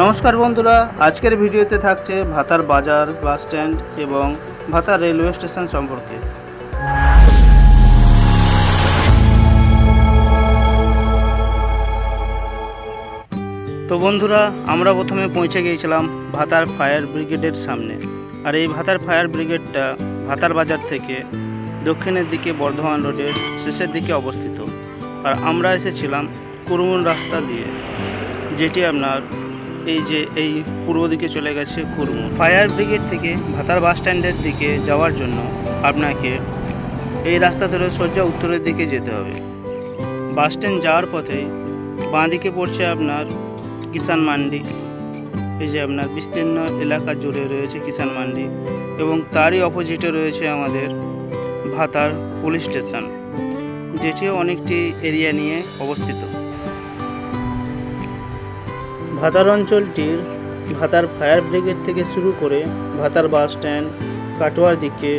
নমস্কার বন্ধুরা, আজকের ভিডিওতে থাকছে ভাতার বাজার বাস স্ট্যান্ড এবং ভাতার রেলওয়ে স্টেশন সম্পর্কে। তো বন্ধুরা, আমরা প্রথমে পৌঁছে গিয়েছিলাম ভাতার ফায়ার ব্রিগেডের সামনে। আর এই ভাতার ফায়ার ব্রিগেডটা ভাতার বাজার থেকে দক্ষিণের দিকে বর্ধমান রোডের শেষের দিকে অবস্থিত। আর আমরা এসেছিলাম কুরমুন রাস্তা দিয়ে, যেটি আপনার এই যে, এই পূর্ব দিকে চলে গেছে কুরমুন ফায়ার ব্রিগেড থেকে ভাতার বাস স্ট্যান্ডের দিকে যাওয়ার জন্য আপনাকে এই রাস্তা ধরে সোজা উত্তরের দিকে যেতে হবে। বাস স্ট্যান্ড যাওয়ার পথে বাঁ দিকে পড়ছে আপনার কিষান মান্ডি। এই যে আপনার বিস্তীর্ণ এলাকা জুড়ে রয়েছে কিষান মান্ডি এবং তারই অপোজিটে রয়েছে আমাদের ভাতার পুলিশ স্টেশন, যেটিও অনেকটি এরিয়া নিয়ে অবস্থিত। ভাতার অঞ্চলটির ভাতার ফায়ার ব্রিগেড থেকে শুরু করে ভাতার বাস স্ট্যান্ড, কাটোয়ার দিকে,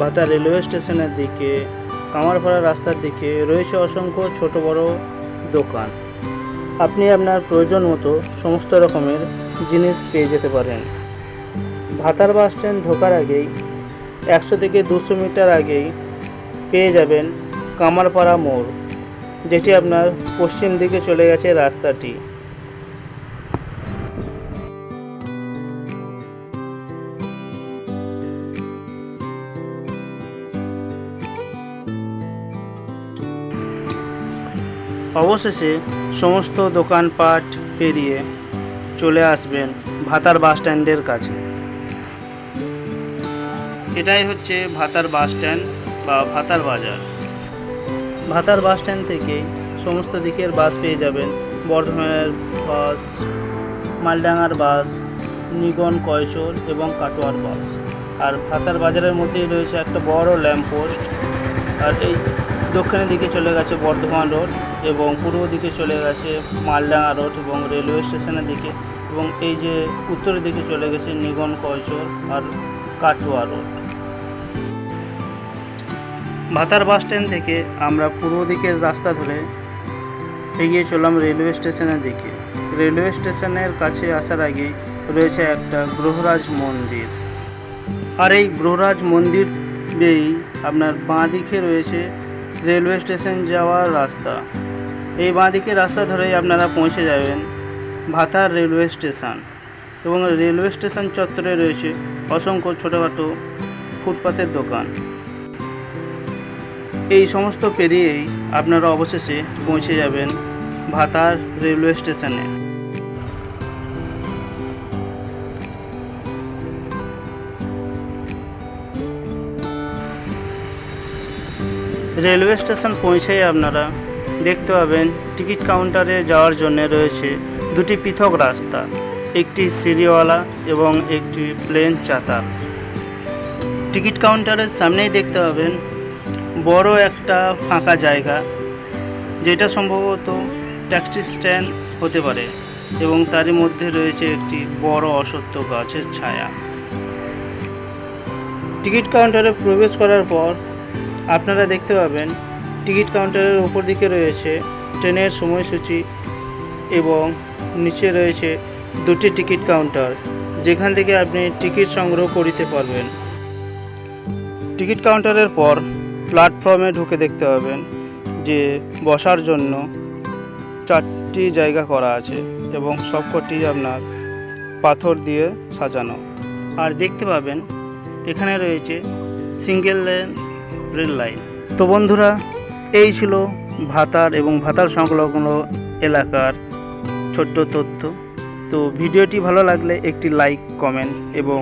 ভাতার রেলওয়ে স্টেশনের দিকে, কামারপাড়া রাস্তার দিকে রয়েছে অসংখ্য ছোট বড় দোকান। আপনি আপনার প্রয়োজন মতো সমস্ত রকমের জিনিস পেয়ে যেতে পারেন। ভাতার বাস স্ট্যান্ড ঢোকার আগেই, একশো থেকে দুশো মিটার আগেই পেয়ে যাবেন কামারপাড়া মোড়, যেটি আপনার পশ্চিম দিকে চলে গেছে রাস্তাটি। অবশেষে সমস্ত দোকানপাট পেরিয়ে চলে আসবেন ভাতার বাস স্ট্যান্ডের কাছে। এটাই হচ্ছে ভাতার বাস স্ট্যান্ড বা ভাতার বাজার। ভাতার বাস স্ট্যান্ড থেকে সমস্ত দিকের বাস পেয়ে যাবেন। বর্ধমানের বাস, মালডাঙ্গার বাস, নিগন কয়সর এবং কাটোয়ার বাস। আর ভাতার বাজারের মধ্যেই রয়েছে একটা বড় ল্যাম্পপোস্ট। আর এই দক্ষিণের দিকে চলে গেছে বর্ধমান রোড এবং পূর্ব দিকে চলে গেছে মালডাঙ্গা রোড এবং রেলওয়ে স্টেশনের দিকে এবং এই যে উত্তরের দিকে চলে গেছে নিগন কয়চর আর কাটুয়া রোড। ভাতার বাস স্ট্যান্ড থেকে আমরা পূর্ব দিকের রাস্তা ধরে এগিয়ে চললাম রেলওয়ে স্টেশনের দিকে। রেলওয়ে স্টেশনের কাছে আসার আগে রয়েছে একটা গ্রহরাজ মন্দির। আর এই গ্রহরাজ মন্দির আপনার বাঁ দিকে রয়েছে রেলওয়ে স্টেশন যাওয়ার রাস্তা। এই বাঁ দিকে রাস্তা ধরেই আপনারা পৌঁছে যাবেন ভাতার রেলওয়ে স্টেশন এবং রেলওয়ে স্টেশন চত্বরে রয়েছে অসংখ্য ছোটোখাটো ফুটপাতের দোকান। এই সমস্ত পেরিয়েই আপনারা অবশেষে পৌঁছে যাবেন ভাতার রেলওয়ে স্টেশনে। রেলওয়ে স্টেশন পৌঁছেই আপনারা দেখতে পাবেন টিকিট কাউন্টারে যাওয়ার জন্য রয়েছে দুটি পৃথক রাস্তা, একটি সিঁড়িওয়ালা এবং একটি প্লেন চাতা টিকিট কাউন্টারের সামনেই দেখতে পাবেন বড় একটা ফাঁকা জায়গা, যেটা সম্ভবত ট্যাক্সি স্ট্যান্ড হতে পারে এবং তারই মধ্যে রয়েছে একটি বড় অসত্য গাছের ছায়া। টিকিট কাউন্টারে প্রবেশ করার পর আপনারা দেখতে পাবেন, টিকিট কাউন্টারের ওপর দিকে রয়েছে ট্রেনের সময়সূচি এবং নিচে রয়েছে দুটি টিকিট কাউন্টার, যেখান থেকে আপনি টিকিট সংগ্রহ করিতে পারবেন। টিকিট কাউন্টারের পর প্ল্যাটফর্মে ঢুকে দেখতে পাবেন যে বসার জন্য চারটি জায়গা করা আছে এবং সবকটি আপনার পাথর দিয়ে সাজানো। আর দেখতে পাবেন, এখানে রয়েছে সিঙ্গেল লেন রেল লাইন তো বন্ধুরা, এই ছিল ভাতার এবং ভাতার সংলগ্ন এলাকার ছোট্ট তথ্য। তো ভিডিওটি ভালো লাগলে একটি লাইক কমেন্ট এবং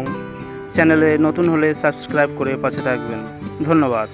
চ্যানেলে নতুন হলে সাবস্ক্রাইব করে পাশে থাকবেন। ধন্যবাদ।